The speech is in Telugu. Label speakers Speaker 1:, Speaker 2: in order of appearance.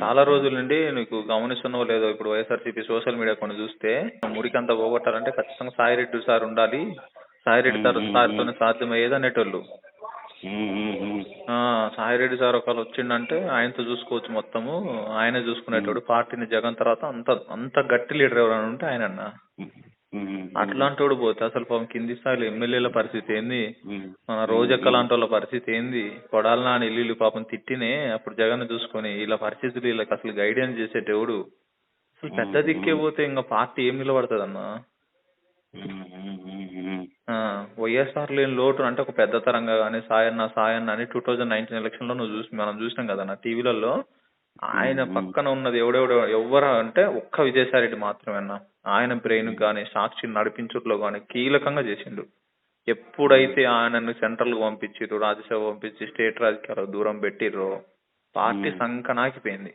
Speaker 1: చాలా రోజుల నుండి నీకు గమనిస్తున్నావో లేదో ఇప్పుడు వైఎస్ఆర్సీపీ సోషల్ మీడియా కొన్ని చూస్తే మురికంతా పోగొట్టాలంటే ఖచ్చితంగా సాయిరెడ్డి సార్ ఉండాలి. సాయిరెడ్డి సార్ సార్తోనే సాధ్యమయ్యేది అనేటోళ్ళు. సాయిరెడ్డి సార్ ఒకవేళ వచ్చిండంటే ఆయనతో చూసుకోవచ్చు మొత్తము. ఆయనే చూసుకునేటోడు. పార్టీని జగన్ తర్వాత అంత అంత గట్టి లీడర్ ఎవరైనా ఉంటే ఆయన అన్న అట్లాంటోడు పోతే అసలు పాపం కింది స్థాయిలో ఎమ్మెల్యేల పరిస్థితి ఏంది? మన రోజెక్క లాంటి వాళ్ళ పరిస్థితి ఏంది? కొడాలి నాని ఇల్లు పాపం తిట్టినే అప్పుడు జగన్ చూసుకొని వీళ్ళ పరిస్థితులు వీళ్ళకి అసలు గైడెన్స్ చేసేటెవడు అసలు పెద్ద దిక్కే పోతే ఇంకా పార్టీ ఏం నిలబడుతుంది అన్న వైఎస్ఆర్ లేని లోటు అంటే ఒక పెద్ద తరంగా కానీ సాయన్న సాయన్న అని టూ థౌజండ్ నైన్టీన్ ఎలక్షన్లో నువ్వు చూసి మనం చూసినాం కదా నా టీవీలలో ఆయన పక్కన ఉన్నది ఎవడెవడు ఎవరు అంటే ఒక్క విజయసాయిరెడ్డి మాత్రమే అన్న ఆయన బ్రెయిన్ కానీ సాక్షిని నడిపించుట్లో కానీ కీలకంగా చేసిండు. ఎప్పుడైతే ఆయనను సెంట్రల్కు పంపించిర్రు రాజ్యసభ పంపించి స్టేట్ రాజకీయాలకు దూరం పెట్టిర్రో పార్టీ సంకనాకిపోయింది